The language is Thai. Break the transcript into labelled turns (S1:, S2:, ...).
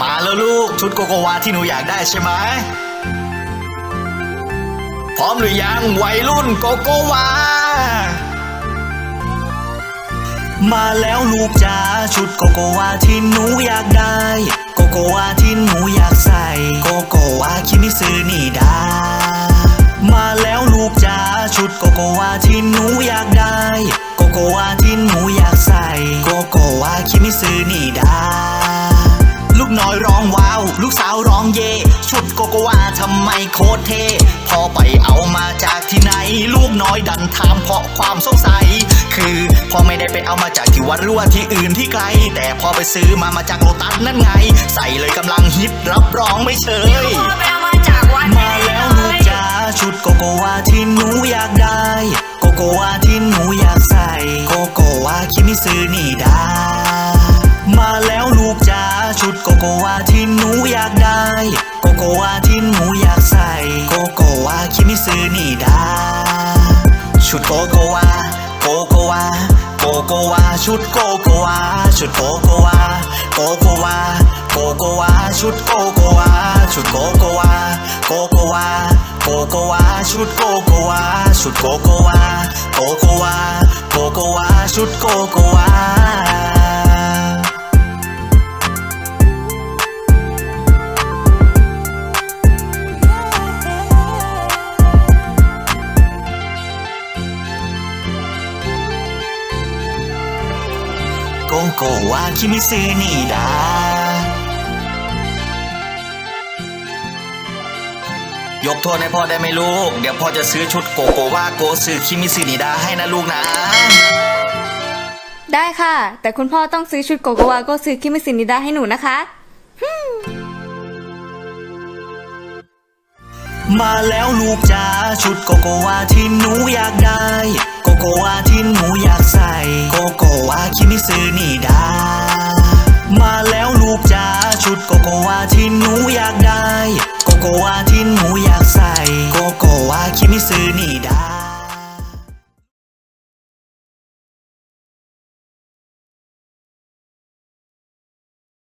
S1: มาแล้วลูกชุดโกโกวาที่หนูอยากได้ใช่ไหมพร้อมหรือยังวัยรุ่นโกโกวา มาแล้วลูกจ๋าชุดโกโกวาที่หนูอยากได้ โกโกวาที่หนูอยากใส่ โกโกวาคิมิซึนี่ดา มาแล้วลูกจ๋าชุดโกโกวาที่หนูอยากได้ โกโกวาที่หนูอยากใส่ โกโกวาคิมิซึนี่ดา น้อยร้องว้าว ลูกสาวร้องเย่ชุดโกโกวาทำไมโคตรเท่พอไปเอามาจากที่ไหน ลูกน้อยดันถามเพราะความสงสัย คือพอไม่ได้ไปเอามาจากที่วัดหรือว่าที่อื่นที่ไกล แต่พอไปซื้อมามาจากโลตัสนั่นไง ใส่เลยกำลังฮิตรับรองไม่เชย
S2: พ่อไปเอามาจากวัด
S1: มาแล้วลูกจ๋าชุดโกโกวาที่หนูอยากได้ โกโกวาที่หนูอยากใส่ โกโกวาคิมิซึนี่ดามาแล้วลูกจ๋า ชุดโกโกวาที่หนูอยากได้ โกโกวาที่หนูอยากใส่ โกโกวาคิมิซึนี่ดาชุดโกโกวา โกโกวา โกโกวา ชุดโกโกวา ชุดโกโกวา โกโกวา โกโกวา ชุดโกโกวา ชุดโกโกวา โกโกวา โกโกวา ชุดโกโกวา ชุดโกโกวา โกโกวา โกโกวา ชุดโกโกวา โกโกวาคิมิซึนี่ดายกโทษให้พ่อได้ไหมลูก เดี๋ยวพ่อจะซื้อชุดโกโกวาโกซึคิมิซึนิดาให้นะลูกนะ
S3: ได้ค่ะ แต่คุณพ่อต้องซื้อชุดโกโกวาโก็ซื้อคิมิซินิดาให้หนูนะคะ
S1: มาแล้วลูกจ๋าชุดโกโกวาที่หนูอยากได้ โกโกวาที่หนูอยากใส่ โกวาคิมิซึนี่ดา มาแล้วลูกจ๋าชุดโกโกวาที่หนูอยากได้ โกโกวาที่หนูอยากใส่